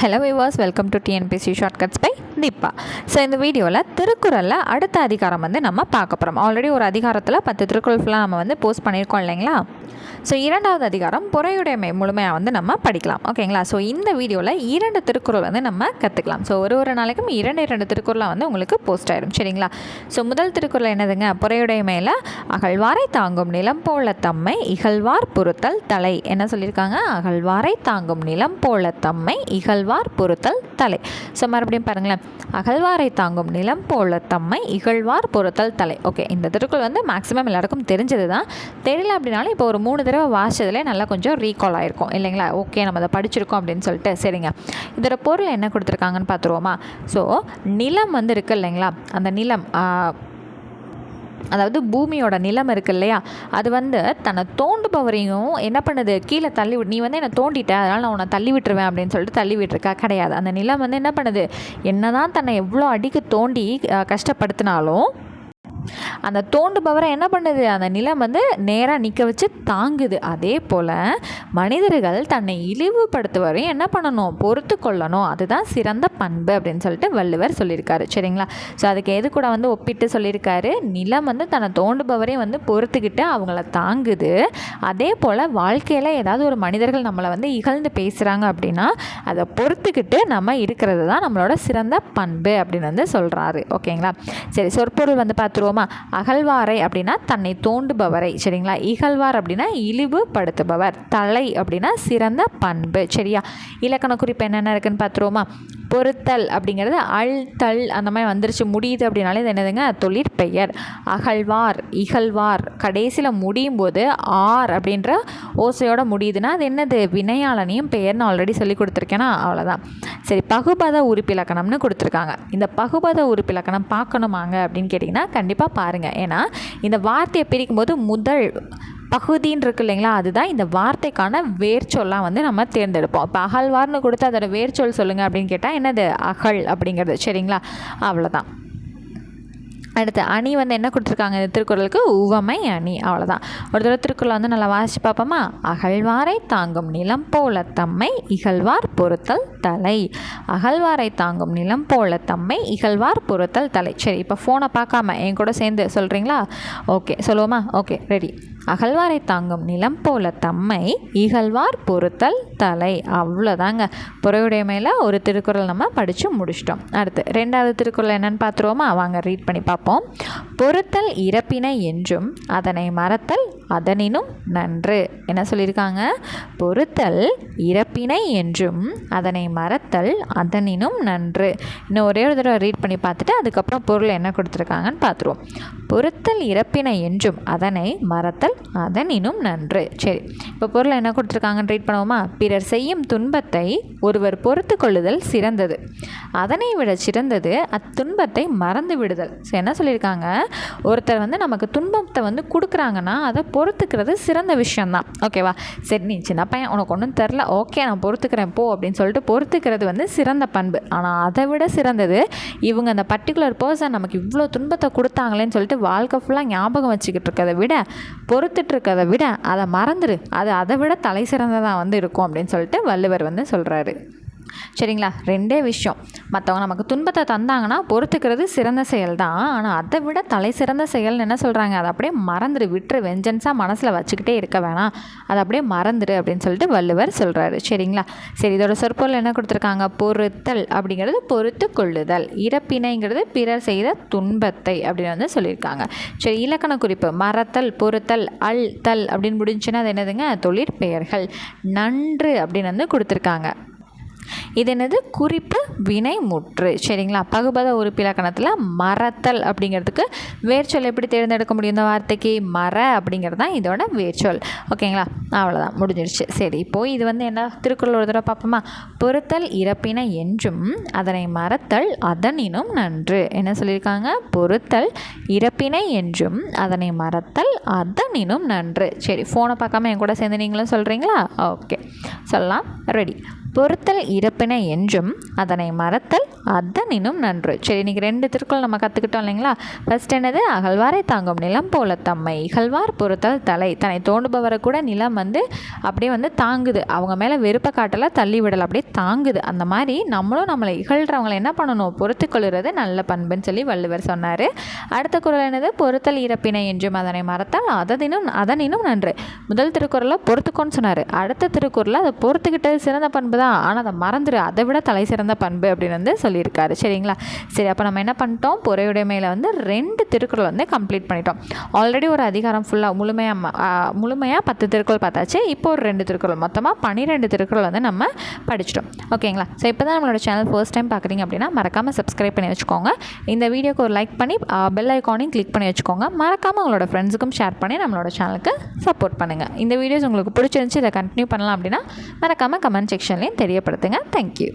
Hello viewers welcome to TNPSC shortcuts by Deepa so இந்த வீடியோவில் திருக்குறளில் அடுத்த அதிகாரம் வந்து நம்ம பார்க்க போகிறோம் ஆல்ரெடி ஒரு அதிகாரத்தில் பத்து திருக்குறள் ஃபுல்லாக நம்ம வந்து போஸ்ட் பண்ணியிருக்கோம் இல்லைங்களா? ஸோ இரண்டாவது அதிகாரம் பொறையுடைமை முழுமையாக வந்து நம்ம படிக்கலாம். ஓகேங்களா ஸோ இந்த வீடியோவில் இரண்டு திருக்குறள் வந்து நம்ம கற்றுக்கலாம் ஸோ ஒரு ஒரு நாளைக்கும் இரண்டு இரண்டு திருக்குறளாக வந்து உங்களுக்கு போஸ்ட் ஆயிடும் சரிங்களா? ஸோ முதல் திருக்குறள் என்னதுங்க? பொறையுடைமையில் அகழ்வாரை தாங்கும் நிலம் போல தம்மை இகழ்வார் பொறுத்தல் தலை. என்ன சொல்லியிருக்காங்க? அகழ்வாரை தாங்கும் நிலம் போல தம்மை இகழ்வார் பொறுத்தல் தலை. ஸோ மறுபடியும் பாருங்களேன். அகழ்வாரை தாங்கும் நிலம் போல தம்மை இகழ்வார் பொறுத்தல் தலை. ஓகே இந்த திருக்குறள் வந்து மேக்ஸிமம் எல்லாருக்கும் தெரிஞ்சது தான் தெரியல அப்படின்னாலும் இப்போ ஒரு மூணு தடவை வாசிச்சதுலேயே நல்லா கொஞ்சம் ரீகால் ஆயிருக்கும். இல்லைங்களா? ஓகே நம்ம அதை படிச்சிருக்கோம் அப்படின்னு சொல்லிட்டு. சரிங்க. இதோட பொருள் என்ன கொடுத்துருக்காங்கன்னு பார்த்துருவோமா? ஸோ நிலம் வந்து இருக்குது இல்லைங்களா? அந்த நிலம் அதாவது பூமியோட நிலம் இருக்கு இல்லையா? அது வந்து தன்னை தோண்டுபவரையும் என்ன பண்ணுது? கீழே தள்ளி விட் நீ வந்து என்னை தோண்டிட்ட அதனால் நான் உன்னை தள்ளி விட்டுருவேன் அப்படின்னு சொல்லிட்டு தள்ளி விட்டுருக்கா? கிடையாது. அந்த நிலம் வந்து என்ன பண்ணுது? என்னதான் தன்னை எவ்வளோ அடிக்கு தோண்டி கஷ்டப்படுத்தினாலும் அந்த தோண்டுபவரை என்ன பண்ணுது? அந்த நிலம் வந்து நேராக நிற்க வச்சு தாங்குது. அதே போல் மனிதர்கள் தன்னை இழிவுபடுத்துவரையும் என்ன பண்ணணும்? பொறுத்து கொள்ளணும். அதுதான் சிறந்த பண்பு அப்படின்னு சொல்லிட்டு வள்ளுவர் சொல்லியிருக்காரு. சரிங்களா? ஸோ அதுக்கு எது கூட வந்து ஒப்பிட்டு சொல்லியிருக்காரு? நிலம் வந்து தன்னை தோண்டுபவரையும் வந்து பொறுத்துக்கிட்டு அவங்கள தாங்குது. அதே போல் வாழ்க்கையில் ஏதாவது ஒரு மனிதர்கள் நம்மளை வந்து இகழ்ந்து பேசுகிறாங்க அப்படின்னா அதை பொறுத்துக்கிட்டு நம்ம இருக்கிறது தான் நம்மளோட சிறந்த பண்பு அப்படின்னு வந்து சொல்கிறாரு ஓகேங்களா? சரி சொற்பொருள் வந்து பார்த்துருவோம். அகழ்வாரை அப்படின்னா தன்னை தோண்டுபவரை சரிங்களா? இகழ்வார் அப்படின்னா இழிவுபடுத்துபவர் தலை அப்படின்னா சிறந்த பண்பு சரியா? இலக்கண குறிப்பு என்னென்ன இருக்குன்னு பார்த்துருவோமா? பொறுத்தல் அப்படிங்கிறது அல் தல் அந்த மாதிரி வந்துருச்சு. முடியுது அப்படின்னாலே இது என்னதுங்க? தொழிற்பெயர் அகழ்வார் இகழ்வார். கடைசியில் முடியும் போது ஆர் அப்படின்ற ஓசையோட முடியுதுன்னா அது என்னது? வினையாளனையும் பெயர்னு ஆல்ரெடி சொல்லி கொடுத்துருக்கேன்னா அவ்வளோதான் சரி பகுபத உறுப்பிலக்கணம்னு கொடுத்துருக்காங்க. இந்த பகுபத உறுப்பிலக்கணம் பார்க்கணுமாங்க அப்படின்னு கேட்டிங்கன்னா கண்டிப்பாக பாருங்கள் ஏன்னா இந்த வார்த்தையை பிரிக்கும் போது முதல் பகுதின்னு இருக்கு இல்லைங்களா அதுதான் இந்த வார்த்தைக்கான வேர்ச்சொல்லாம் வந்து நம்ம தேர்ந்தெடுப்போம். இப்போ அகழ்வார்னு கொடுத்து அதோட வேர்ச்சொல் சொல்லுங்கள் அப்படின்னு கேட்டால் என்னது? அகழ் அப்படிங்கிறது. சரிங்களா? அவ்வளோதான் அடுத்து அணி வந்து என்ன கொடுத்துருக்காங்க இந்த திருக்குறளுக்கு? உவமை அணி. அவ்வளோதான் ஒரு தடவை திருக்குறளை வந்து நல்லா வாசிச்சு பார்ப்போமா? அகழ்வாரை தாங்கும் நிலம் போல தம்மை இகழ்வார் பொறுத்தல் தலை. அகழ்வாரை தாங்கும் நிலம் போல தம்மை இகழ்வார் பொறுத்தல் தலை. சரி இப்போ ஃபோனை பார்க்காம என் கூட சேர்ந்து சொல்கிறீங்களா ஓகே சொல்லுவோமா? ஓகே ரெடி அகழ்வாரை தாங்கும் நிலம் போல தம்மை இகழ்வார் பொறுத்தல் தலை. அவ்வளோதாங்க பொறையுடைமையில் ஒரு திருக்குறள் நம்ம படித்து முடிச்சிட்டோம். அடுத்து ரெண்டாவது திருக்குறள் என்னென்னு பார்த்துருவோமா? வாங்க ரீட் பண்ணி பார்ப்போம். பொறுத்தல் இறப்பினை என்றும் அதனை மறத்தல் அதனினும் நன்று. என்ன சொல்லியிருக்காங்க? பொறுத்தல் இறப்பினை என்றும் அதனை மறத்தல் அதனினும் நன்று. இன்னும் ஒரே ஒரு தடவை ரீட் பண்ணி பார்த்துட்டு அதுக்கப்புறம் பொருள் என்ன கொடுத்துருக்காங்கன்னு பார்த்துருவோம். பொறுத்தல் இறப்பினை என்றும் அதனை மறத்தல் அதனினும் நன்று. சரி இப்போ பொருள் என்ன கொடுத்துருக்காங்கன்னு ரீட் பண்ணுவோமா? பிறர் செய்யும் துன்பத்தை ஒருவர் பொறுத்து கொள்ளுதல் சிறந்தது. அதனை விட சிறந்தது அத்துன்பத்தை மறந்து விடுதல். ஸோ என்ன சொல்லியிருக்காங்க? ஒருத்தர் வந்து நமக்கு துன்பத்தை வந்து கொடுக்குறாங்கன்னா அதை பொறுத்துக்கிறது சிறந்த விஷயந்தான் ஓகேவா சரி நீ சின்ன பையன் உனக்கு ஒன்றும் தெரில ஓகே நான் பொறுத்துக்கிறேன் போ அப்படின்னு சொல்லிட்டு பொறுத்துக்கிறது வந்து சிறந்த பண்பு. ஆனால் அதை விட சிறந்தது இவங்க அந்த பர்டிகுலர் பர்சன் நமக்கு இவ்வளோ துன்பத்தை கொடுத்தாங்களேன்னு சொல்லிட்டு வாழ்க்கை ஃபுல்லாக ஞாபகம் வச்சுக்கிட்டு இருக்கிறத விட பொறுத்துட்டு இருக்கிறத விட அதை மறந்துடு அது அதை விட தலை சிறந்ததாக வந்து இருக்கும் அப்படின்னு சொல்லிட்டு வள்ளுவர் வந்து சொல்கிறாரு சரிங்களா? ரெண்டே விஷயம். மற்றவங்க நமக்கு துன்பத்தை தந்தாங்கன்னா பொறுத்துக்கிறது சிறந்த செயல் தான். ஆனால் அதை விட தலை சிறந்த செயல்னு என்ன சொல்கிறாங்க அதை அப்படியே மறந்துடு விட்டுரு வெஞ்சன்ஸாக மனசில் வச்சுக்கிட்டே இருக்க வேணாம். அதை அப்படியே மறந்துடு அப்படின்னு சொல்லிட்டு வள்ளுவர் சொல்கிறாரு சரிங்களா? சரி இதோட சொற்பொருள் என்ன கொடுத்துருக்காங்க? பொறுத்தல் அப்படிங்கிறது பொறுத்து கொள்ளுதல் இறப்பினைங்கிறது பிறர் செய்த துன்பத்தை அப்படின்னு வந்து சொல்லியிருக்காங்க. சரி இலக்கண குறிப்பு. மறத்தல் பொறுத்தல் அல் தல் அப்படின்னு முடிஞ்சுன்னா அது என்னதுங்க? தொழிற்பெயர்கள். நன்று அப்படின்னு வந்து கொடுத்துருக்காங்க. இது என்னது? குறிப்பு வினை முற்று சரிங்களா? பகுபத உறுப்பிலக்கணத்தில் மறத்தல் அப்படிங்கிறதுக்கு வேர்ச்சொல் எப்படி தேர்ந்தெடுக்க முடியும் இந்த வார்த்தைக்கு? மர அப்படிங்கிறது தான் இதோட வேர்ச்சொல் ஓகேங்களா? அவ்வளோதான் முடிஞ்சிடுச்சு சரி இப்போது இது வந்து என்ன? திருக்குறள் ஒரு தடவை பார்ப்போமா? பொறுத்தல் இறப்பினை என்றும் அதனை மறத்தல் அதனினும் நன்று. என்ன சொல்லியிருக்காங்க? பொறுத்தல் இறப்பினை என்றும் அதனை மறத்தல் அதனினும் நன்று. சரி ஃபோனை பார்க்காம என் கூட சேர்ந்து நீங்களும் சொல்கிறீங்களா ஓகே. சொல்லலாம். ரெடி பொறுத்தல் இறப்பினை என்றும் அதனை மறத்தல் அதனினும் நன்று. சரி இன்றைக்கி ரெண்டு திருக்குறள் நம்ம கற்றுக்கிட்டோம் இல்லைங்களா? ஃபர்ஸ்ட் என்னது? அகழ்வாரை தாங்கும் நிலம் போல தம்மை. இகழ்வார் பொறுத்தல் தலை. தன்னை தோண்டுபவரை கூட நிலம் வந்து அப்படியே வந்து தாங்குது. அவங்க மேலே வெறுப்பை காட்டலை தள்ளி விடலை அப்படியே தாங்குது. அந்த மாதிரி நம்மளும் நம்மளை இகழ்கிறவங்களை என்ன பண்ணணும்? பொறுத்து கொள்கிறது நல்ல பண்புன்னு சொல்லி வள்ளுவர் சொன்னார். அடுத்த குரல் என்னது? பொறுத்தல் இறப்பினை என்றும் அதனை மறத்தால் அதனினும் அதனினும் நன்று. முதல் திருக்குறளை பொறுத்துக்கோன்னு சொன்னார். அடுத்த திருக்குறளில் அதை பொறுத்துக்கிட்டது சிறந்த பண்பு தான். ஆனால் அதை மறந்துடு அதை விட தலை சிறந்த பண்பு அப்படின்னு வந்து சொல்லியிருக்காரு. சரிங்களா? சரி அப்போ நம்ம என்ன பண்ணிட்டோம்? பொறையுடைமையில் வந்து ரெண்டு திருக்குறள் வந்து கம்ப்ளீட் பண்ணிட்டோம். ஆல்ரெடி ஒரு அதிகாரம் ஃபுல்லாக முழுமையாக முழுமையாக பத்து திருக்குறள் பார்த்தாச்சு. இப்போ ஒரு ரெண்டு திருக்குறள். மொத்தமாக பன்னிரெண்டு திருக்குறள் வந்து நம்ம படிச்சிட்டோம். ஓகேங்களா? ஸோ இப்போ தான் நம்மளோட சேனல் ஃபர்ஸ்ட் டைம் பார்க்குறீங்க அப்படின்னா மறக்காமல் சப்ஸ்கிரைப் பண்ணி வச்சுக்கோங்க. இந்த வீடியோக்கு ஒரு லைக் பண்ணி பெல் ஐக்கானையும் கிளிக் பண்ணி வச்சுக்கோங்க. மறக்காமல் உங்களோட ஃப்ரெண்ட்ஸுக்கும் ஷேர் பண்ணி நம்மளோட சேனலுக்கு சப்போர்ட் பண்ணுங்கள் இந்த வீடியோஸ் உங்களுக்கு பிடிச்சிருந்துச்சு இதை கண்டினியூ பண்ணலாம் அப்படின்னா மறக்காமல் கமெண்ட் செக்ஷன்லேயும் தெரியப்படுத்துங்க தேங்க்யூ